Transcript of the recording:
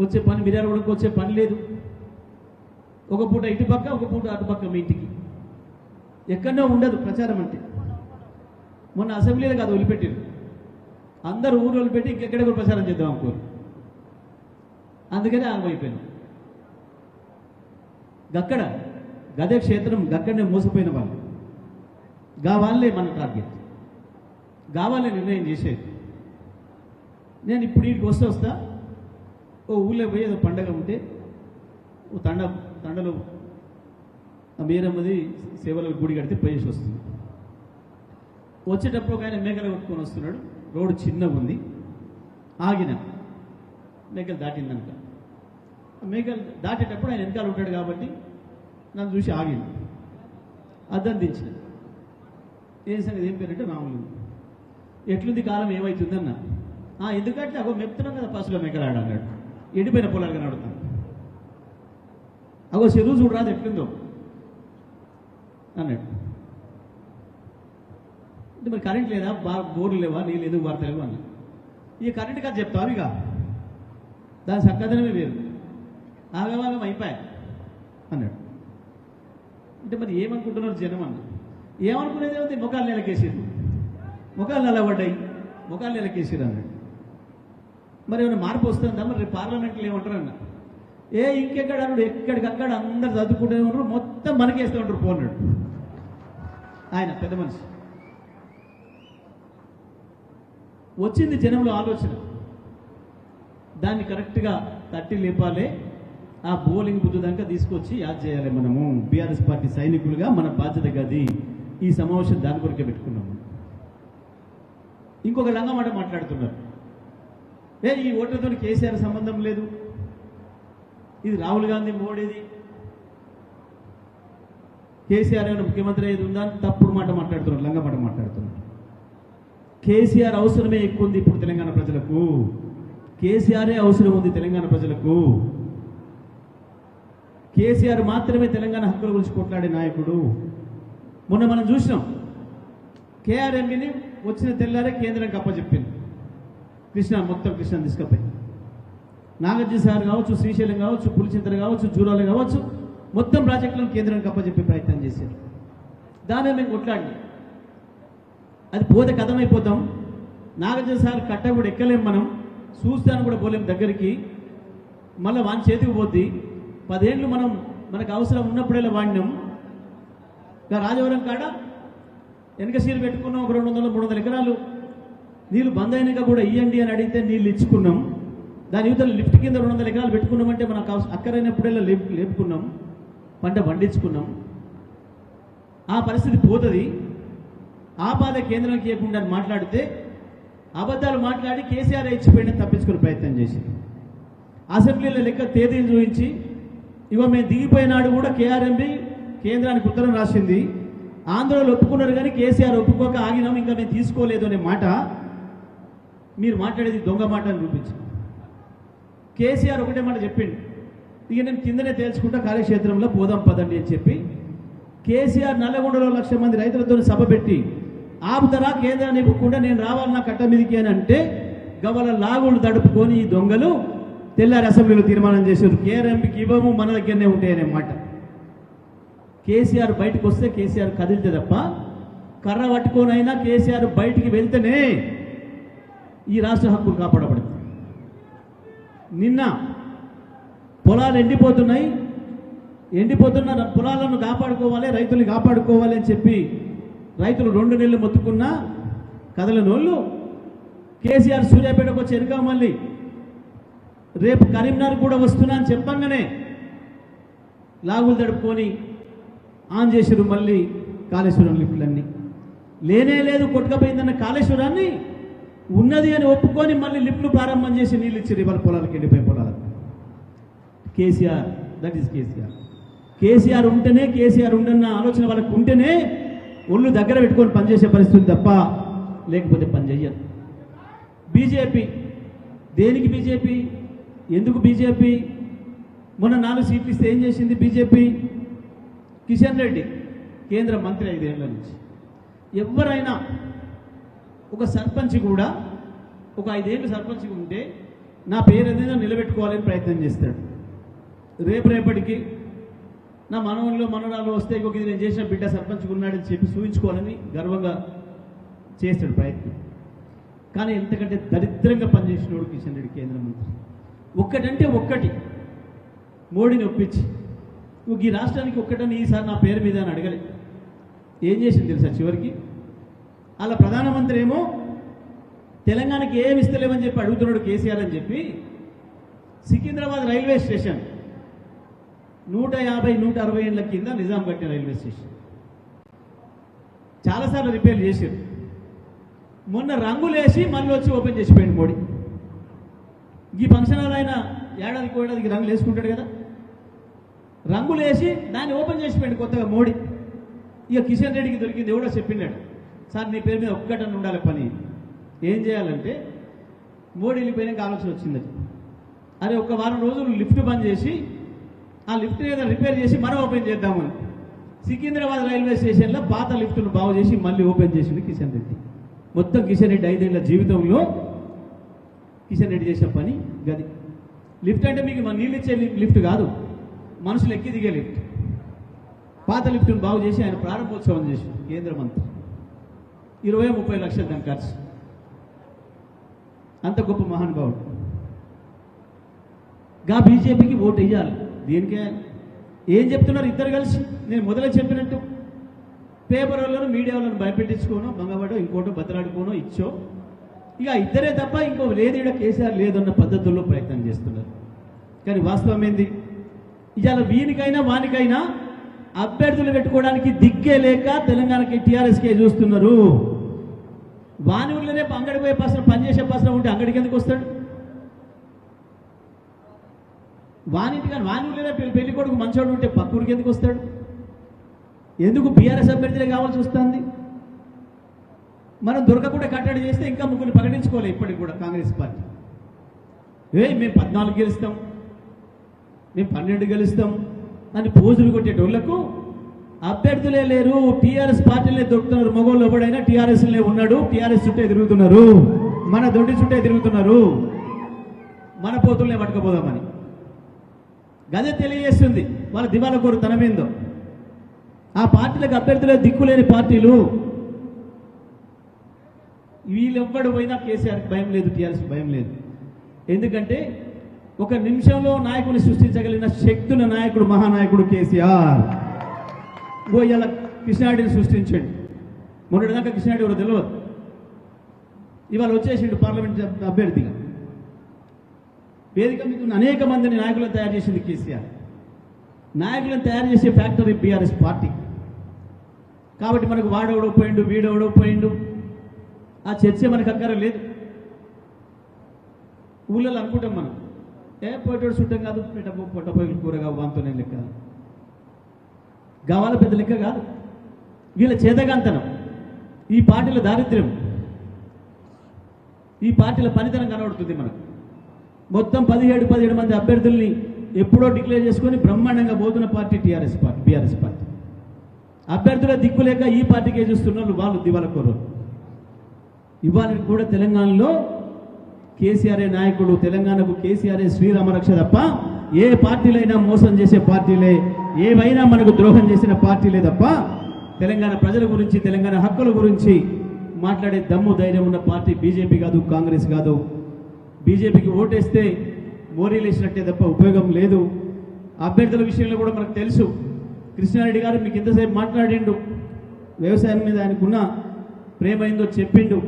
వచ్చే పని మిర్యాలగూడకు వచ్చే పని లేదు. ఒక పూట ఇటు పక్క ఒక పూట అటు పక్క మీ ఇంటికి. ఎక్కడో ఉండదు ప్రచారం అంటే. మొన్న అసెంబ్లీలో కాదు వదిలిపెట్టారు. అందరు ఊరు వదిలిపెట్టి ఇంకెక్కడ కూడా ప్రచారం చేద్దాం అనుకోరు. అందుకనే ఆగమైపోయాను గక్కడ గదే క్షేత్రం గక్కడనే మోసపోయిన వాళ్ళు. గావాలే మన టార్గెట్. గా నిర్ణయం చేసేది. నేను ఇప్పుడు వీటికి వస్తే వస్తా. ఓ ఊళ్ళో పోయి ఏదో పండగ ఉంటే ఓ తండ తండలో ఆ మీరమ్మది సేవల గుడి కడితే పోయేసి వస్తుంది. వచ్చేటప్పుడు ఒక ఆయన మేకలు కొట్టుకొని వస్తున్నాడు. రోడ్డు చిన్నగా ఉంది. ఆగిన. మేకలు దాటిందనుక మేకలు దాటేటప్పుడు ఆయన వెనకాల ఉంటాడు కాబట్టి నన్ను చూసి ఆగింది అద్దం దించిన. ఏం సంగతి? ఏం పేరంటే రాములు. ఎట్లుంది కాలం ఏమవుతుందన్న ఎందుకంటే అగో మెప్తున్నాం కదా పసులో మేకలాడ అన్నాడు ఎండిపోయిన పొలాలు కనబడతాను అగో చెరువు చూడరాదు ఎట్లుందో. అన్నాడు. అంటే మరి కరెంట్ లేదా? బా బోర్లు లేవా? నీళ్ళు ఎందుకు వాడతలేవు అన్న ఈ కరెంట్ కాదు చెప్తావు ఇక. దాని చక్కదనమే వేరు. ఆగవాగం అయిపోయా అన్నాడు. అంటే మరి ఏమనుకుంటున్నారు జనం అన్న? ఏమనుకునేది ఏముంది? ముఖాలు నెలకేసారు ముఖాలు నిలబడ్డాయి ముఖాలు నెలకేసారు అన్నాడు. మరి ఏమైనా మార్పు వస్తుందా? మరి రేపు పార్లమెంట్లో ఏమంటారు అన్న ఏ ఇంకెక్కడ అన్నాడు? ఎక్కడికక్కడ అందరు చదువుకుంటూనే ఉన్నారు. మొత్తం మనకేస్తూ ఉంటారు పోన్నాడు ఆయన పెద్ద మనిషి. వచ్చింది జనంలో ఆలోచన. దాన్ని కరెక్ట్గా తట్టి లేపాలి. ఆ బౌలింగ్ బుద్ధి దాకా తీసుకొచ్చి యాద్ చేయాలి మనము. బీఆర్ఎస్ పార్టీ సైనికులుగా మన బాధ్యత గది. ఈ సమావేశం దాని కొరకే పెట్టుకున్నాము. ఇంకొక లంగమాట మాట్లాడుతున్నారు. ఏ ఈ ఓట్లతో కేసీఆర్ సంబంధం లేదు. ఇది రాహుల్ గాంధీ మోడీది కేసీఆర్ ఏమైనా ముఖ్యమంత్రి అయ్యేది ఉందా? అని తప్పుడు మాట మాట్లాడుతున్నారు లంగమాట మాట్లాడుతున్నారు. కేసీఆర్ అవసరమే ఎక్కువ ఉంది ఇప్పుడు తెలంగాణ ప్రజలకు. కేసీఆరే అవసరం ఉంది తెలంగాణ ప్రజలకు. కేసీఆర్ మాత్రమే తెలంగాణ హక్కుల గురించి కొట్లాడే నాయకుడు. మొన్న మనం చూసినాం కేఆర్ఎంని వచ్చిన తెల్లారే కేంద్రం కప్పచెప్పింది కృష్ణ మొత్తం కృష్ణ తీసుకపోయి నాగార్జున సార్ కావచ్చు శ్రీశైలం కావచ్చు పులిచింతలు కావచ్చు జూరాలు కావచ్చు మొత్తం ప్రాజెక్టులను కేంద్రానికి అప్పచెప్పే ప్రయత్నం చేశారు. దానే మేము కొట్లాడినాం అది పోతే కథమైపోతాం. నాగార్జున సార్ కట్ట కూడా ఎక్కలేం మనం చూస్తాను కూడా పోలేం దగ్గరికి. మళ్ళీ వాని చేతికి పోద్ది. పదేళ్ళు మనం మనకు అవసరం ఉన్నప్పుడేలా వాడినాం. ఇంకా రాజవరం కాడ వెనక సీలు పెట్టుకున్నాం ఒక రెండు వందల మూడు వందల ఎకరాలు. నీళ్ళు బంద్ అయినాక కూడా ఇవ్వండి అని అడిగితే నీళ్ళు ఇచ్చుకున్నాం. దాని యువతలు లిఫ్ట్ కింద రెండు వందల ఎకరాలు పెట్టుకున్నామంటే మనకు అవస- అక్కరైనప్పుడల్లా లేపు లేపుకున్నాం. పంట పండించుకున్నాం. ఆ పరిస్థితి పోతుంది. ఆపాద కేంద్రానికి చేయకుండా మాట్లాడితే అబద్ధాలు మాట్లాడి కేసీఆర్ ఇచ్చిపోయిన తప్పించుకునే ప్రయత్నం చేసి అసెంబ్లీలో లెక్క తేదీలు చూపించి ఇగో మేము దిగిపోయినాడు కూడా కేఆర్ఎంబి కేంద్రానికి ఉత్తరం రాసింది. ఆంధ్రలో ఒప్పుకున్నారు కానీ కేసీఆర్ ఒప్పుకోక ఆగినాం ఇంకా మేము తీసుకోలేదు అనే మాట మీరు మాట్లాడేది దొంగ మాట అని చూపించి కేసీఆర్ ఒకటే మాట చెప్పిండు. ఇక నేను కిందనే తేల్చుకుంటా కార్యక్షేత్రంలో పోదాం పదండి అని చెప్పి కేసీఆర్ నల్లగొండలో లక్ష మంది రైతులతో సభ పెట్టి ఆపుతరా కేంద్రాన్ని ఇవ్వకుండా నేను రావాలన్నా కట్ట మీదికి అని అంటే గవల లాగులు తడుపుకొని ఈ దొంగలు తెల్లారి అసెంబ్లీలో తీర్మానం చేశారు. కేఆర్ఎంపీకి ఇవ్వము మన దగ్గరనే ఉంటాయనే మాట. కేసీఆర్ బయటకు వస్తే కేసీఆర్ కదిలితే తప్ప కర్ర పట్టుకోనైనా కేసీఆర్ బయటికి వెళ్తేనే ఈ రాష్ట్ర హక్కులు కాపాడబడింది. నిన్న పొలాలు ఎండిపోతున్నాయి. ఎండిపోతున్న పొలాలను కాపాడుకోవాలి రైతుల్ని కాపాడుకోవాలి అని చెప్పి రైతులు రెండు నెలలు మొత్తుకున్నా కదలనోళ్ళు కేసీఆర్ సూర్యాపేటకు వచ్చి ఎనక మళ్ళీ రేపు కరీంనగర్ కూడా వస్తున్నా అని చెప్పంగానే లాగులు తడుపుకొని ఆన్ చేసారు మళ్ళీ కాళేశ్వరం లిఫ్ట్లన్నీ. లేనే లేదు కొట్టుకపోయిందన్న కాళేశ్వరాన్ని ఉన్నది అని ఒప్పుకొని మళ్ళీ లిఫ్ట్లు ప్రారంభం చేసి నీళ్ళు ఇచ్చారు ఇవాళ పొలాలకు వెళ్ళిపోయి పొలాలకు. KCR that is KCR. KCR ఉంటేనే కేసీఆర్ ఉండన్న ఆలోచన వాళ్ళకు ఉంటేనే ఒళ్ళు దగ్గర పెట్టుకొని పనిచేసే పరిస్థితి తప్ప లేకపోతే పని చెయ్యరు. బీజేపీ దేనికి బీజేపీ? ఎందుకు బీజేపీ? మొన్న నాలుగు సీట్లు ఇస్తే ఏం చేసింది బీజేపీ? కిషన్ రెడ్డి కేంద్ర మంత్రి ఐదేళ్ళ నుంచి. ఎవరైనా ఒక సర్పంచ్ కూడా ఒక ఐదేళ్ళు సర్పంచ్ ఉంటే నా పేరు ఏదైనా నిలబెట్టుకోవాలని ప్రయత్నం చేస్తాడు. రేపు రేపటికి నా మనవళ్ళు మనవరాలు వస్తే ఇంకొక ఇది నేను చేసిన బిడ్డ సర్పంచ్ ఉన్నాడని చెప్పి చూపించుకోవాలని గర్వంగా చేస్తాడు ప్రయత్నం. కానీ ఎంతకంటే దరిద్రంగా పనిచేసినోడు కిషన్ రెడ్డి కేంద్ర మంత్రి. ఒక్కటంటే ఒక్కటి మోడీని ఒప్పించి నువ్వు ఈ రాష్ట్రానికి ఒక్కటని ఈసారి నా పేరు మీద అని అడగలే. ఏం చేసింది తెలుసా చివరికి? అలా ప్రధానమంత్రి ఏమో తెలంగాణకి ఏమి ఇస్తలేమని చెప్పి అడుగుతున్నాడు కేసీఆర్ అని చెప్పి సికింద్రాబాద్ రైల్వే స్టేషన్ నూట యాభై నూట అరవై ఏళ్ళ కింద నిజాం కట్టిన రైల్వే స్టేషన్. చాలాసార్లు రిపేర్ చేశారు. మొన్న రంగులేసి మళ్ళీ వచ్చి ఓపెన్ చేసిపోయింది మోడీ. ఈ ఫంక్షన్ హాల్ ఆయన ఏడాదికి ఏడాదికి రంగులు వేసుకుంటాడు కదా. రంగులు వేసి దాన్ని ఓపెన్ చేసిపోయింది కొత్తగా మోడీ. ఇక కిషన్ రెడ్డికి దొరికింది ఎవడో చెప్పిండాడు. సార్ నీ పేరు మీద ఒక్కటని ఉండాలి పని. ఏం చేయాలంటే మోడీ వెళ్ళిపోయినాక ఆలోచన వచ్చింది అరే ఒక వారం రోజులు లిఫ్ట్ బంద్ చేసి ఆ లిఫ్ట్ ఏదైనా రిపేర్ చేసి మనం ఓపెన్ చేద్దామని. సికింద్రాబాద్ రైల్వే స్టేషన్లో పాత లిఫ్ట్ను బాగు చేసి మళ్ళీ ఓపెన్ చేసింది కిషన్ రెడ్డి. మొత్తం కిషన్ రెడ్డి ఐదేళ్ళ జీవితంలో కిషన్ రెడ్డి చేసిన పని గది. లిఫ్ట్ అంటే మీకు మన నీళ్ళు ఇచ్చే లిఫ్ట్ కాదు. మనుషులు ఎక్కి దిగే లిఫ్ట్. పాత లిఫ్ట్ను బాగు చేసి ఆయన ప్రారంభోత్సవం చేసి కేంద్ర మంత్రి. ఇరవై ముప్పై లక్షలు దాని ఖర్చు. అంత గొప్ప మహానుభావుడు. గా బీజేపీకి ఓటు వేయాలి. దేనికే? ఏం చెప్తున్నారు? ఇద్దరు కలిసి నేను మొదలు చెప్పినట్టు. పేపర్ వాళ్ళను మీడియా వాళ్ళను భయపెట్టించుకోను బంగబడో ఇంకోటో బతలాడుకోనో ఇచ్చో. ఇక ఇద్దరే తప్ప ఇంకో లేదు ఇక్కడ కేసీఆర్ లేదన్న పద్ధతుల్లో ప్రయత్నం చేస్తున్నారు. కానీ వాస్తవం ఏంది? ఇవాళ వీనికైనా వానికైనా అభ్యర్థులు పెట్టుకోవడానికి దిగ్గే లేక తెలంగాణకి టీఆర్ఎస్కే చూస్తున్నారు. వాని ఊళ్ళోనే అంగడి పోయే పసరం పనిచేసే పసరం ఉంటే అంగడికి ఎందుకు వస్తాడు? వానింటి కానీ వాని ఊళ్ళోనే పెళ్ళి పెళ్ళి కొడుకు మంచోడు ఉంటే పక్కూరికి ఎందుకు వస్తాడు? ఎందుకు బీఆర్ఎస్ అభ్యర్థులే కావాల్సి వస్తుంది? మనం దొరకకుండా కట్టడి చేస్తే ఇంకా ముగ్గురు ప్రకటించుకోలే ఇప్పటికి కూడా కాంగ్రెస్ పార్టీ. ఏ మేము పద్నాలుగు గెలుస్తాం. మేము పన్నెండు గెలుస్తాం. అని పోజులు కొట్టేటోళ్ళకు అభ్యర్థులే లేరు టీఆర్ఎస్ పార్టీలే దొరుకుతున్నారు మగోళ్ళు ఎవడైనా టీఆర్ఎస్లే ఉన్నాడు టీఆర్ఎస్ చుట్టే తిరుగుతున్నారు. మన దొడ్డి చుట్టే తిరుగుతున్నారు. మన పోతుల్నే పట్టుకుపోదామని. గదే తెలియజేస్తుంది. వాళ్ళ దివాల కోరు తనమేందో ఆ పార్టీలకు అభ్యర్థులే దిక్కులేని పార్టీలు. వీళ్ళెవ్వడు పోయినా కేసీఆర్కి భయం లేదు టీఆర్ఎస్ భయం లేదు. ఎందుకంటే ఒక నిమిషంలో నాయకుని సృష్టించగలిగిన శక్తున్న నాయకుడు మహానాయకుడు కేసీఆర్. ఓ ఇలా కృష్ణాడిని సృష్టించండి. మొన్నటిదాకా కృష్ణాడి ఎవరో తెలియదు ఇవాళ వచ్చేసిండు పార్లమెంట్ అభ్యర్థిగా. వేదిక మీకు అనేక మందిని నాయకులను తయారు చేసింది కేసీఆర్. నాయకులను తయారు చేసే ఫ్యాక్టరీ బీఆర్ఎస్ పార్టీ. కాబట్టి మనకు వాడెవడో పోయిండు వీడెవడో పోయిండు. ఆ చర్చ మనకు అక్కర లేదు. ఊళ్ళో అనుకుంటాం మనం. ఏ పోయేటోడు చుట్టం కాదు పెట్ట పొట్టపోయి కూరగా వాంతోనే లెక్క? గవాల పెద్ద లెక్క కాదు. వీళ్ళ చేతగాంతనం ఈ పార్టీల దారిద్ర్యం ఈ పార్టీల పనితనం కనబడుతుంది మనకు. మొత్తం పదిహేడు పదిహేడు మంది అభ్యర్థుల్ని ఎప్పుడో డిక్లేర్ చేసుకొని బ్రహ్మాండంగా పోతున్న party TRS party BRS party. అభ్యర్థుల దిక్కు లేక ఈ పార్టీకే చూస్తున్న వాళ్ళు వాళ్ళు? దివాల కోరు ఇవాళ కూడా తెలంగాణలో కేసీఆర్ఏ నాయకుడు తెలంగాణకు కేసీఆర్ఏ శ్రీరామరక్ష తప్ప ఏ పార్టీలైనా మోసం చేసే పార్టీలే ఏవైనా మనకు ద్రోహం చేసిన పార్టీలే తప్ప తెలంగాణ ప్రజల గురించి తెలంగాణ హక్కుల గురించి మాట్లాడే దమ్ము ధైర్యం ఉన్న పార్టీ బీజేపీ కాదు కాంగ్రెస్ కాదు. బీజేపీకి ఓటేస్తే మోరీలేసినట్టే తప్ప ఉపయోగం లేదు. అభ్యర్థుల విషయంలో కూడా మనకు తెలుసు. కృష్ణారెడ్డి గారు మీకు ఎంతసేపు మాట్లాడిండు. వ్యవసాయం మీద ఆయనకున్న ప్రేమ ఏందో చెప్పిండు.